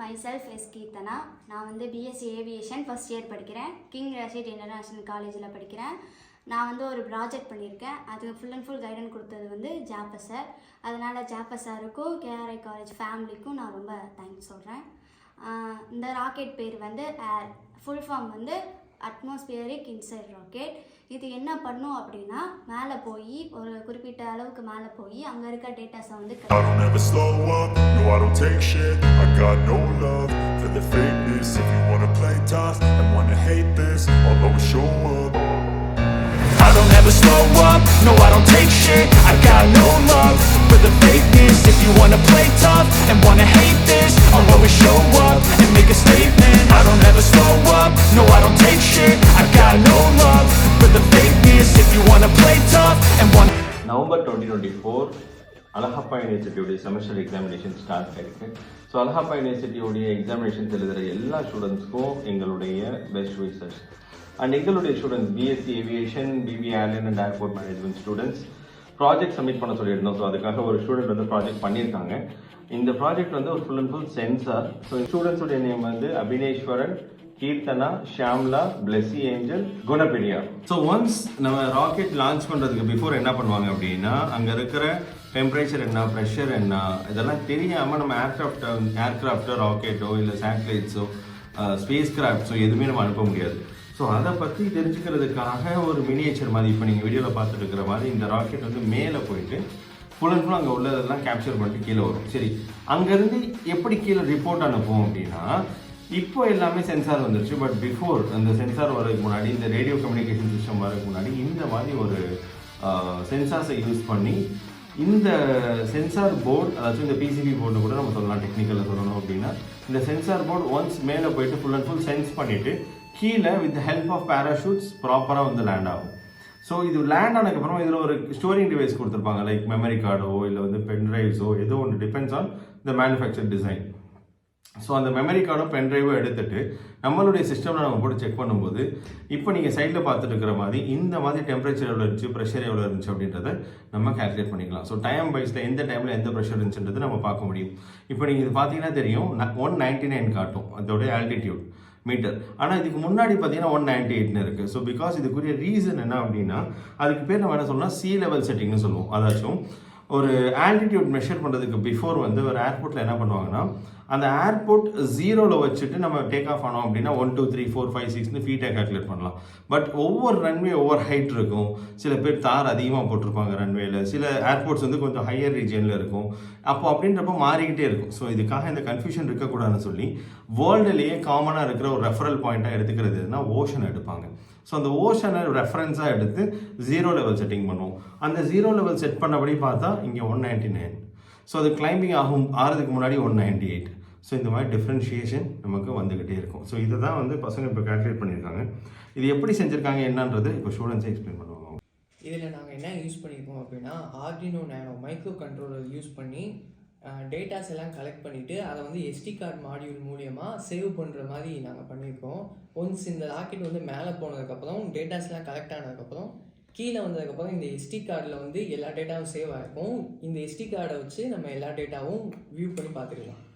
My self S Keerthana நான் வந்து BSc aviation first year படிக்கிறேன். கிங் ரஷீட் இன்டர்நேஷ்னல் காலேஜில் படிக்கிறேன். நான் வந்து ஒரு ப்ராஜெக்ட் பண்ணியிருக்கேன். அதுக்கு ஃபுல் அண்ட் ஃபுல் கைடன் கொடுத்தது வந்து ஜாப்ப சார் அதனால் ஜாப்ப சாருக்கும் கேஆர்ஐ காலேஜ் ஃபேமிலிக்கும் நான் ரொம்ப தேங்க்ஸ் சொல்கிறேன் இந்த ராக்கெட் பேர் வந்து ஏர் ஃபுல் ஃபார்ம் வந்து அட்மாஸ்பியரிக் இன்சைட் ராக்கெட் இது என்ன பண்ணும் அப்படின்னா மேலே போய் ஒரு குறிப்பிட்ட அளவுக்கு மேலே போய் அங்கே இருக்க டேட்டாஸை வந்து I don't ever slow up, no I don't take shit I got no love for the fakeness If you wanna play tough and wanna hate this I'll always show up November twenty twenty four Alagappa யூனிவர்சிட்டியோடைய semester examination start ஆயிருக்கு. So Alagappa யூனிவர்சிட்டியோடைய examinations எழுதுகிற எல்லா ஸ்டூடெண்ட்ஸ்க்கும் எங்களுடைய best wishes and எங்களுடைய students BSc aviation BP airline and airport management students project submit பண்ண சொல்லியிருந்தோம். So அதுக்காக ஒரு ஸ்டூடெண்ட் வந்து ப்ராஜெக்ட் பண்ணியிருக்காங்க. இந்த ப்ராஜெக்ட் வந்து ஒரு full and full sensor so ஸ்டூடெண்ட்ஸுடைய name வந்து Abineswaran Keerthana Shamla Blessy angel Gunapriya. So once நம்ம ராக்கெட் லான்ச் பண்ணுறதுக்கு பிஃபோர் என்ன பண்ணுவாங்க அப்படின்னா அங்கே இருக்கிற டெம்பரேச்சர் என்ன ப்ரெஷர் என்ன இதெல்லாம் தெரியாமல் நம்ம ஏர்க்ராஃப்ட் ஏர்க்ராஃப்டோ ராக்கெட்டோ இல்லை சேட்டலைட்ஸோ ஸ்பேஸ் கிராஃப்ட்ஸோ எதுவுமே நம்ம அனுப்ப முடியாது. ஸோ அதை பற்றி தெரிஞ்சுக்கிறதுக்காக ஒரு மினியேச்சர் மாதிரி இப்போ நீங்கள் வீடியோவில் பார்த்துட்டு இருக்கிற மாதிரி இந்த ராக்கெட் வந்து மேலே போயிட்டு ஃபுல் அண்ட் ஃபுல் அங்கே உள்ளதெல்லாம் கேப்சர் பண்ணிட்டு கீழே வரும். சரி அங்கேருந்து எப்படி கீழே ரிப்போர்ட் அனுப்புவோம் அப்படின்னா இப்போ எல்லாமே சென்சார் வந்துருச்சு பட் பிஃபோர் அந்த சென்சார் வரதுக்கு முன்னாடி இந்த ரேடியோ கம்யூனிகேஷன் சிஸ்டம் வரதுக்கு முன்னாடி இந்த மாதிரி ஒரு சென்சார்ஸை யூஸ் பண்ணி இந்த சென்சார் போர்டு அதாச்சும் இந்த பிசிபி போர்டு கூட நம்ம சொல்லலாம் டெக்னிக்கலில் சொல்லணும் அப்படின்னா இந்த சென்சார் போர்டு ஒன்ஸ் மேலே போயிட்டு ஃபுல் அண்ட் ஃபுல் சென்ஸ் பண்ணிவிட்டு கீழே வித் ஹெல்ப் ஆஃப் பேராஷூட்ஸ் ப்ராப்பராக வந்து லேண்ட் ஆகும். ஸோ இது லேண்ட் ஆனதுக்கப்புறம் இதில் ஒரு ஸ்டோரிங் டிவைஸ் கொடுத்துருப்பாங்க லைக் மெமரி கார்டோ இல்லை வந்து பென் ட்ரைவ்ஸோ ஏதோ ஒன்று depends on the manufacture design so அந்த மெமரி கார்டும் பென் ட்ரைவும் எடுத்துட்டு நம்மளுடைய சிஸ்டமில் நம்ம போட்டு செக் பண்ணும்போது இப்போ நீங்கள் சைடில் பார்த்துட்டு இருக்கிற மாதிரி இந்த மாதிரி டெம்பரேச்சர் எவ்வளோ இருந்துச்சு ப்ரெஷர் எவ்வளோ இருந்துச்சு அப்படின்றத நம்ம கேல்குலேட் பண்ணிக்கலாம். ஸோ டைம் வைஸில் எந்த டைமில் எந்த ப்ரெஷர் இருந்துச்சுன்றது நம்ம பார்க்க முடியும். இப்போ நீங்கள் இது பார்த்தீங்கன்னா தெரியும் ஒன் நைன்டி நைன் காட்டும் அதோடைய ஆல்டிடியூட் மீட்டர் ஆனால் இதுக்கு முன்னாடி பார்த்தீங்கன்னா ஒன் நைன்டி எயிட்னு இருக்குது ஸோ பிகாஸ் இதுக்குரிய ரீசன் என்ன அப்படின்னா அதுக்கு பேர் நம்ம என்ன சொல்லணும்னா சி லெவல் செட்டிங்னு சொல்லுவோம். அதாச்சும் ஒரு ஆல்டிடியூட் மெஷர் பண்ணுறதுக்கு பிஃபோர் வந்து ஒரு ஏர்போர்ட்டில் என்ன பண்ணுவாங்கன்னா அந்த ஏர்போர்ட் ஜீரோவில் வச்சுட்டு நம்ம டேக் ஆஃப் ஆனோம் அப்படின்னா one two three four five சிக்ஸ்னு ஃபீட்டை கால்குலேட் பண்ணலாம். பட் ஒவ்வொரு ரன்வே ஒவ்வொரு ஹைட் இருக்கும். சில பேர் தார் அதிகமாக போட்டிருப்பாங்க ரன்வேல சில ஏர்போர்ட்ஸ் வந்து கொஞ்சம் ஹையர் ரீஜனில் இருக்கும். அப்போ அப்படின்றப்ப மாறிக்கிட்டே இருக்கும். ஸோ இதுக்காக இந்த கன்ஃபியூஷன் இருக்கக்கூடாதுன்னு சொல்லி வேர்ல்டுலேயே காமனாக இருக்கிற ஒரு ரெஃபரல் பாயிண்ட்டாக எடுத்துக்கிறது எதுனா ஓஷன் எடுப்பாங்க. ஸோ அந்த ஓஷனை ரெஃபரன்ஸாக எடுத்து ஜீரோ லெவல் செட்டிங் பண்ணுவோம். அந்த ஜீரோ லெவல் செட் பண்ணபடி பார்த்தா இங்கே ஒன் நைன்டி நைன் ஸோ அது கிளைம்பிங் ஆகும் ஆறதுக்கு முன்னாடி ஒன் நைன்டி எயிட் ஸோ இந்த மாதிரி டிஃப்ரென்ஷியேஷன் நமக்கு வந்துக்கிட்டே இருக்கும். ஸோ இதை தான் வந்து பசங்க இப்போ கால்குலேட் பண்ணியிருக்காங்க. இது எப்படி செஞ்சுருக்காங்க என்னன்றது இப்போ ஸ்டூடெண்ட்ஸை எக்ஸ்பிளைன் பண்ணுவாங்க. இதில் நாங்கள் என்ன யூஸ் பண்ணியிருக்கோம் அப்படின்னா Arduino nano micro controller use பண்ணி டேட்டாஸ் எல்லாம் கலெக்ட் பண்ணிவிட்டு அதை வந்து எஸ்டி கார்டு மாடியூல் மூலியமாக சேவ் பண்ணுற மாதிரி நாங்கள் பண்ணியிருக்கோம். ஒன்ஸ் இந்த ராக்கெட் வந்து மேலே போனதுக்கப்புறம் டேட்டாஸ்லாம் கலெக்ட் ஆனதுக்கப்புறம் கீழே வந்ததுக்கப்புறம் இந்த எஸ்டி கார்டில் வந்து எல்லா டேட்டாவும் சேவ் ஆகிருக்கும் இந்த எஸ்டி கார்டை வச்சு நம்ம எல்லா டேட்டாவும் வியூ பண்ணி பார்த்துக்கலாம்.